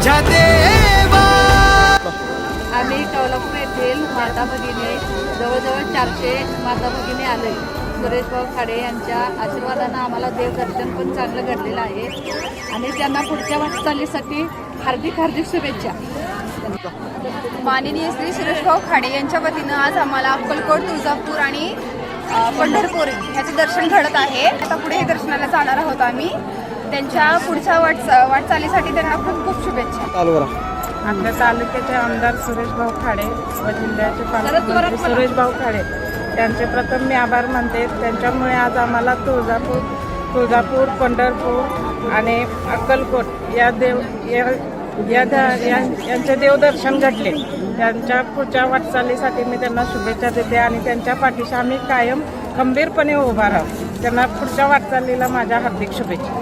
माझ्या देवा. आम्ही कवलापूर येथील माता भगिनी जवळजवळ चारशे माता भगिनी आले. सुरेश खाडे यांच्या आशीर्वादानं आम्हाला देवदर्शन पण चांगलं घडलेलं आहे. आणि त्यांना पुढच्या वाटचालीसाठी हार्दिक हार्दिक शुभेच्छा. माननीय श्री सुरेशभाऊ खाडे यांच्या वतीनं आज आम्हाला अक्कलकोट तुळजापूर आणि पंढरपूर ह्याचं दर्शन घडत आहे. आता पुढे हे दर्शनाला जाणार आहोत आम्ही. त्यांच्या पुढच्या वाट वाटचालीसाठी त्यांना खूप खूप शुभेच्छा. आपल्या तालुक्याचे आमदार सुरेशभाऊ खाडे व जिल्ह्याचे पालकमंत्री. सुरेशभाऊ खाडे त्यांचे प्रथम मी आभार मानते. त्यांच्यामुळे आज आम्हाला तुळजापूर तुळजापूर पंढरपूर आणि अक्कलकोट या देव या या- यांचे देवदर्शन घडले. त्यांच्या पुढच्या वाटचालीसाठी मी त्यांना शुभेच्छा देते आणि त्यांच्या पाठीशी आम्ही कायम खंबीरपणे उभा राहू. त्यांना पुढच्या वाटचालीला माझ्या हार्दिक शुभेच्छा.